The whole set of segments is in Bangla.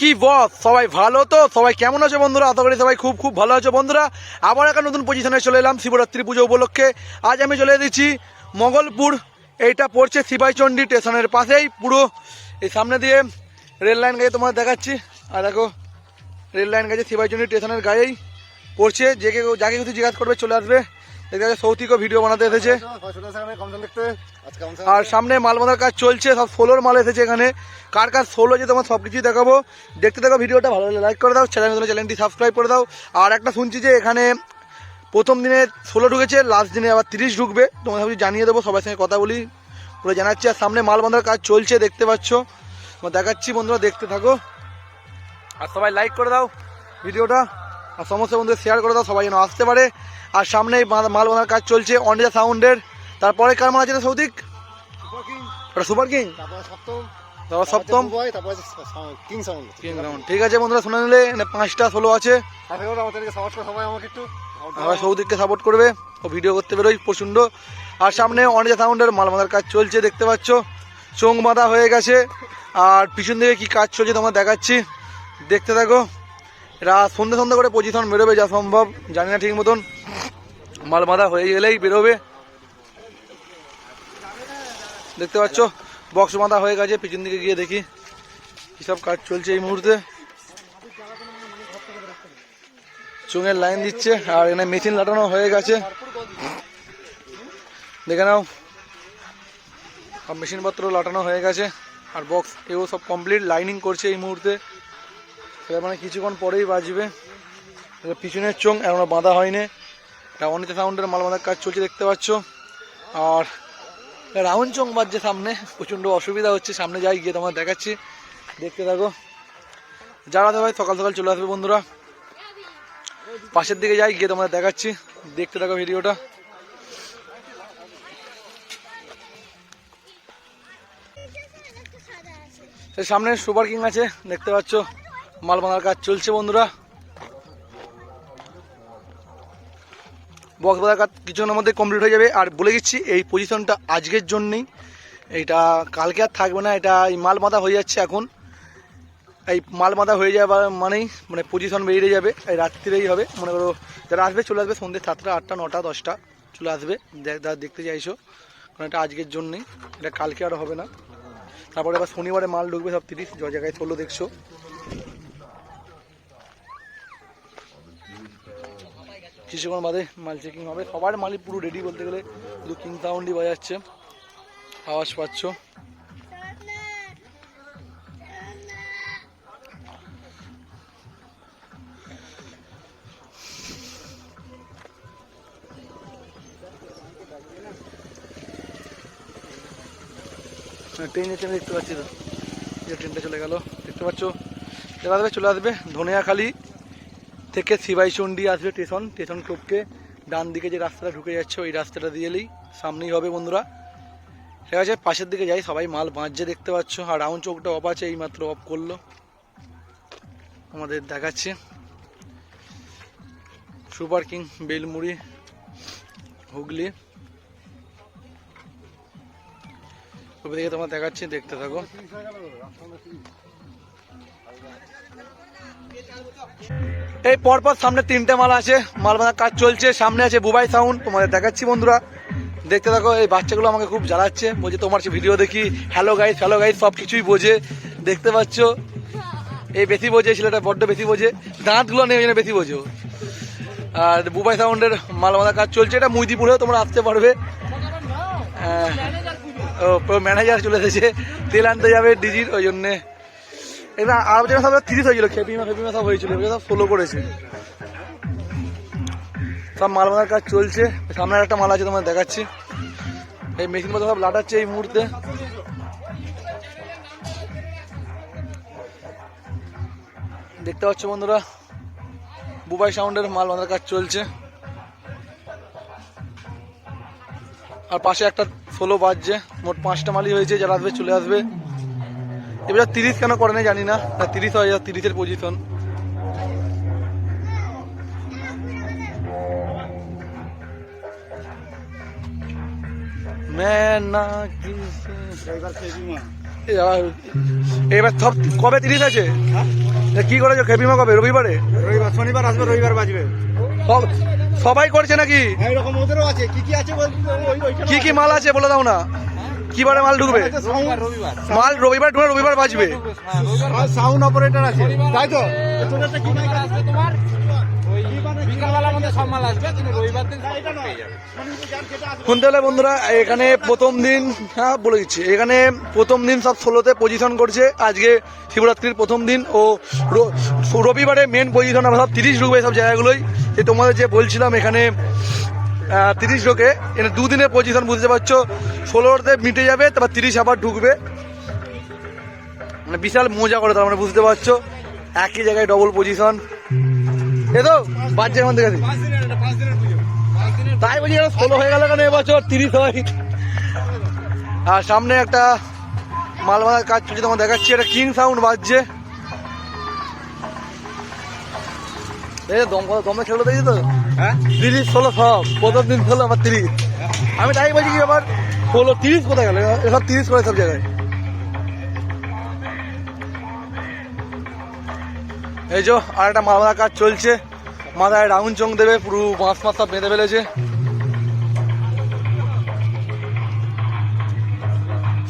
কি বস? সবাই ভালো তো? সবাই কেমন আছে বন্ধুরা? আশা করি সবাই খুব খুব ভালো আছে বন্ধুরা। আবার একটা নতুন পজিশনে চলে এলাম শিবরাত্রি পুজো উপলক্ষে। আজ আমি চলে এসেছি মঙ্গলপুর। এইটা পড়ছে শিবাইচণ্ডী স্টেশনের পাশেই, পুরো এই সামনে দিয়ে রেল লাইন গেছে তোমার দেখাচ্ছি। আর দেখো রেল লাইন গেছে শিবাইচণ্ডী স্টেশনের গায়েই পড়ছে। যে কেউ যাকে কিছু জিজ্ঞাসা করবে চলে আসবে। দেখতে পাচ্ছি, সৌতিকও ভিডিও বানাতে এসেছে। আর সামনে মাল বাঁধার কাজ চলছে, সব সোলোর মাল এসেছে এখানে। কার কার সোলো যে তোমার সব কিছুই দেখাবো। দেখতে দেখো ভিডিওটা, ভালো লাগলে লাইক করে দাও চ্যানেল চ্যানেলটি সাবস্ক্রাইব করে দাও। আর একটা শুনছি যে এখানে প্রথম দিনে ষোলো ঢুকেছে লাস্ট দিনে আবার তিরিশ ঢুকবে। তোমাদের সব জানিয়ে দেবো, সবার সঙ্গে কথা বলি, পুরো জানাচ্ছি। আর সামনে মাল বাঁধার কাজ চলছে, দেখতে পাচ্ছ। দেখাচ্ছি বন্ধুরা, দেখতে থাকো। আর সবাই লাইক করে দাও ভিডিওটা। আর সমস্ত বন্ধুদের শেয়ার করে দাও, সবাই যেন আসতে পারে। আর সামনে মাল বাঁধার কাজ চলছে অনিজা সাউন্ডের। তারপরে কার মাল আছে রে সৌদিক? ওটা সুপার কিং। তারপর সপ্তম। ঠিক আছে বন্ধুরা শুনে নিলে পাঁচটা ষোলো আছে। সৌদিককে সাপোর্ট করবে। ও ভিডিও করতে বেরোই প্রচণ্ড। আর সামনে অনিজা সাউন্ডের মাল বাঁধার কাজ চলছে দেখতে পাচ্ছ। চোখ বাঁধা হয়ে গেছে। আর পিছন দিকে কি কাজ চলছে তোমার দেখাচ্ছি। দেখতে থাকো। এরা সন্ধ্যে সন্ধ্যে করে পজিশন বেরোবে যা সম্ভব। জানি না ঠিক মতন। মাল বাঁধা হয়ে গেলেই বেরোবে। দেখতে পাচ্ছ বক্স বাঁধা হয়ে গেছে, পিছন দিকে গিয়ে দেখি কিসব কাজ চলছে এই মুহূর্তে। চুঙের লাইন দিচ্ছে, আর এখানে মেশিন লাটানো হয়ে গেছে। দেখে নাও, সব মেশিনপত্র লাটানো হয়ে গেছে, আর বক্স এও সব কমপ্লিট লাইনিং করছে এই মুহূর্তে। মানে কিছুক্ষণ পরেই বাজবে। পিছনের চোং এখনও বাঁধা হয়নি। এটা অনিতা সাউন্ডের মাল বাঁধার কাজ চলছে, দেখতে পাচ্ছ। আর রাউন্ড চং বাজছে সামনে, প্রচণ্ড অসুবিধা হচ্ছে, সামনে যাই, গিয়ে তোমার দেখাচ্ছি। দেখতে থাকো। যারা ভাই সকাল সকাল চলে আসবে বন্ধুরা, পাশের দিকে যাই, গিয়ে তোমাদের দেখাচ্ছি। দেখতে থাকো ভিডিওটা। সামনে সুপার কিং আছে, দেখতে পাচ্ছ। মাল বাঁধার কাজ চলছে বন্ধুরা। বক্স বাঁধার কাজ কিছুক্ষণের মধ্যে কমপ্লিট হয়ে যাবে। আর বলে দিচ্ছি, এই পজিশনটা আজকের জন্যেই, এটা কালকে আর থাকবে না, এটা এই মাল বাঁধা হয়ে যাচ্ছে এখন। এই মাল বাঁধা হয়ে যাওয়া মানেই মানে পজিশন বেরিয়ে যাবে, এই রাত্রিরেই হবে। মনে করো, যারা আসবে চলে আসবে সন্ধ্যে সাতটা, আটটা, নটা, দশটা, চলে আসবে। দেখতে চাইছো, কারণ এটা আজকের জন্যেই, এটা কালকে আর হবে না। তারপরে আবার শনিবারে মাল ঢুকবে সব তিরিশ জায়গায় ষোলো দেখছ। কিছুক্ষণ বাদে মাল চেকিং হবে। সবার মালই পুরো রেডি বলতে গেলে। শুধু কিং সাউন্ডই বাজাচ্ছে। আওয়াজ পাচ্ছ? ট্রেন যাচ্ছে আমি দেখতে পাচ্ছি তো। যে ট্রেনটা চলে গেল। দেখতে পাচ্ছ? চলে আসবে চলে আসবে ধনিয়াখালি থেকে শিবাইচন্ডী আসবে স্টেশন স্টেশন টপকে ডান দিকে যে রাস্তাটা ঢুকে যাচ্ছে, ওই রাস্তাটা দিয়ে এলেই সামনেই হবে বন্ধুরা। ঠিক আছে, পাশের দিকে যাই, সবাই মাল বাঁচছে দেখতে পাচ্ছ, আর রাউন্ড চোখটা অফ আছে, এইমাত্র অফ করল। আমাদের দেখাচ্ছে। Super king, Belmuri, Hooghly. ওই দিকে তোমার দেখাচ্ছি, দেখতে থাকো। এই পরপর সামনে তিনটে মাল আছে, মাল বাঁধার কাজ চলছে, সামনে আছে বুবাই সাউন্ড তোমাদের দেখাচ্ছি বন্ধুরা। দেখতে থাকো, এই বাচ্চাগুলো আমাকে খুব জ্বালাচ্ছে, বলছে তোমার সে ভিডিও দেখি হ্যালো গাইজ হ্যালো গাইজ সব কিছুই বোঝে, দেখতে পাচ্ছ? এই বেশি বোঝে, ছেলেটা বড্ড বেশি বোঝে, দাঁতগুলো নেই জন্য বেশি বোঝো আর বুবাই সাউন্ডের মাল বাঁধার কাজ চলছে, এটা মুইদিপুরেও তোমরা আসতে পারবে। ও, ম্যানেজার চলে এসেছে, তেল আনতে যাবে, ডিজির, ওই জন্যে। এবার আর যেন সব তিরিশ হয়েছিল খেপিমা ফেপিমা সব হয়েছিল, এগুলো সব ফলো করেছে। সব মাল বাঁধার কাজ চলছে, সামনে একটা মাল আছে তোমার দেখাচ্ছি। এই মেশিন মতো সব লাটাচ্ছে এই মুহূর্তে। দেখতে পাচ্ছ বন্ধুরা, বুবাই সাউন্ডের মাল বাঁধার কাজ চলছে। আর পাশে একটা ষোলো বাজছে, মোট পাঁচটা মালই হয়েছে, যারা আসবে চলে আসবে। এবার তিরিশ কেন করেনি জানি না। তিরিশ হয় তিরিশের পজিশন এবার সব কবে তিরিশ আছে? হ্যাঁ? কি করেছ খেপিমা কবে? রবিবারে? রবিবার শনিবার আসবে রবিবার বাজবে। সবাই করছে নাকি? হ্যাঁ, কি কি আছে কি কি মাল আছে বলে দাও না। কি বারে মাল ঢুকবে? মাল রবিবার ঢুকে রবিবার বাজবে। সাউন্ড অপারেটর আছে। তাই তো? তোমার শুনতে হলে বন্ধুরা এখানে প্রথম দিন হ্যাঁ বলে দিচ্ছি। এখানে প্রথম দিন সব ষোলোতে পজিশন করছে। আজকে শিবরাত্রির প্রথম দিন ও রবিবারে মেন পজিশন আমরা সব তিরিশ ঢুকবে সব জায়গাগুলোই। যে তোমাদের যে বলছিলাম এখানে তিরিশ ঢোকে এখানে দুদিনের পজিশন বুঝতে পারছ। ষোলোতে মিটে যাবে, তারপর তিরিশ আবার ঢুকবে। মানে বিশাল মজা করে তার মানে বুঝতে পারছ। একই জায়গায় ডবল পজিশন এ তো বাচ্চা এটা পাঁচ দিনের তাই বলছি ষোলো হয়ে গেল কেন এবছর? তিরিশ হয়। আর সামনে একটা মাল বাঁধার কাজ চলছে তোমার দেখাচ্ছি। একটা কিং সাউন্ড বাজছে। এই দম দমে খেলো দেখি তো? হ্যাঁ? তিরিশ, ষোলো সব। প্রথম দিন ষোলো আবার তিরিশ। আমি তাই বলছি কি আবার ষোলো, তিরিশ কোথায় গেল? এসব তিরিশ করে সব জায়গায়। এই যে, আর একটা মাল কাজ চলছে। মাথায় রাউন্ড চং দেবে, পুরো বাঁশ সব বেঁধে ফেলেছে।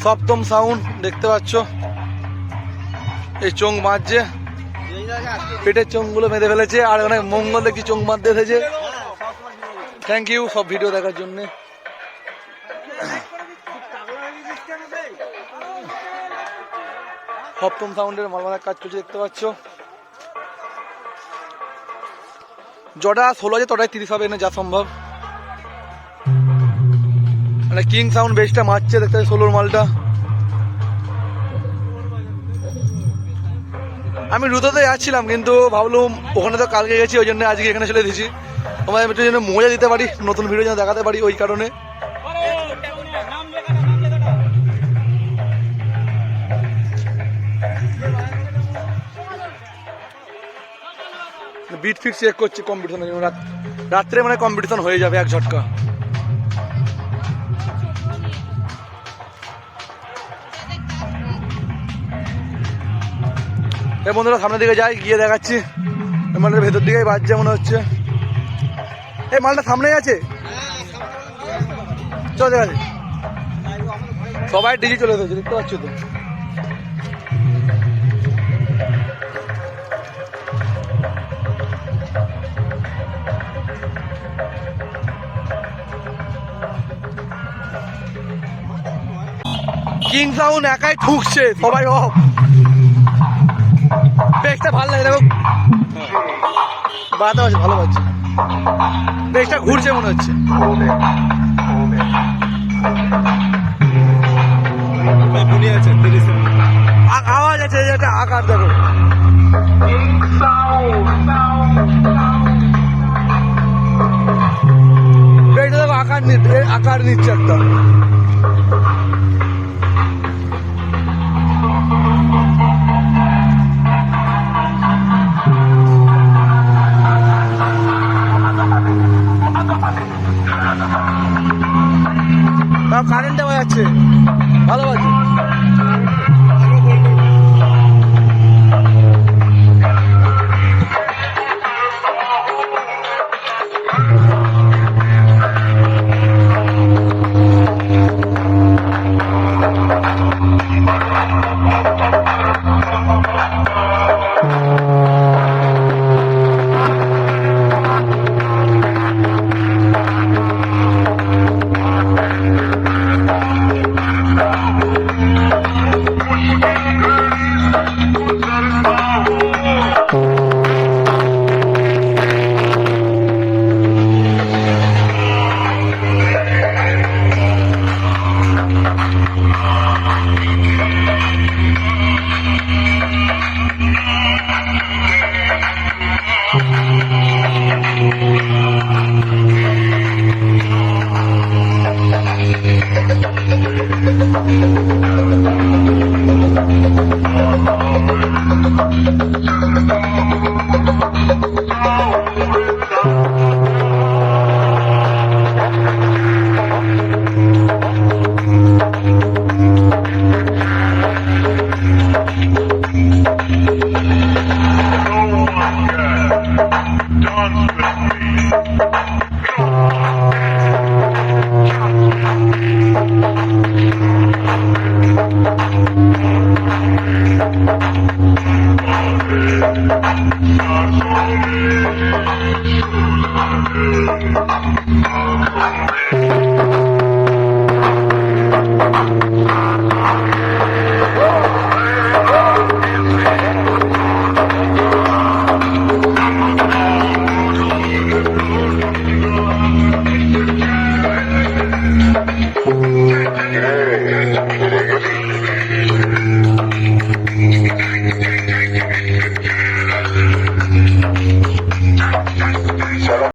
সপ্তম সাউন্ড, দেখতে পাচ্ছ? এই চোং মারছে পেটের চোঙগুলো বেঁধে ফেলেছে, আর অনেক মঙ্গল দেখি চোখ মারতে এসেছে। থ্যাংক ইউ সব ভিডিও দেখার জন্য। সপ্তম সাউন্ডের মালমালার কাজ করছে, দেখতে পাচ্ছ? জটা ষোলো আছে, তটাই তিরিশ হবে না যা সম্ভব। মানে কিং সাউন্ড বেসটা মারছে, দেখতে পাচ্ছ ষোলোর মালটা। আমি রুতোতে যাচ্ছিলাম, কিন্তু ভাবলুম ওখানে তো কালকে গেছি, ওই জন্য আজকে এখানে চলে দিয়েছি তোমাদের একটু যেন মজা দিতে পারি, নতুন ভিডিও যেন দেখাতে পারি ওই কারণে। বিট ফিট চেক করছি কম্পিটিশনের জন্য। রাত- রাত্রে মানে কম্পিটিশন হয়ে যাবে এক ঝটকা। এই বন্ধুরা, সামনের দিকে যাই, গিয়ে দেখাচ্ছি। মালটার ভেতর দিকেই বাজছে মনে হচ্ছে। এই মালটা সামনেই আছে? চল, দেখা সবাই ডিজি চলে এসেছে দেখতে পাচ্ছ তো? কিং সাউন্ড একাই ঠুকছে, সবাই অফ। বেশটা ভালো লাগে দেখো। বাতাস ভালো পাচ্ছে বেশটা ঘুরছে মনে হচ্ছে। আওয়াজ আছে যেটা আকার দেখো।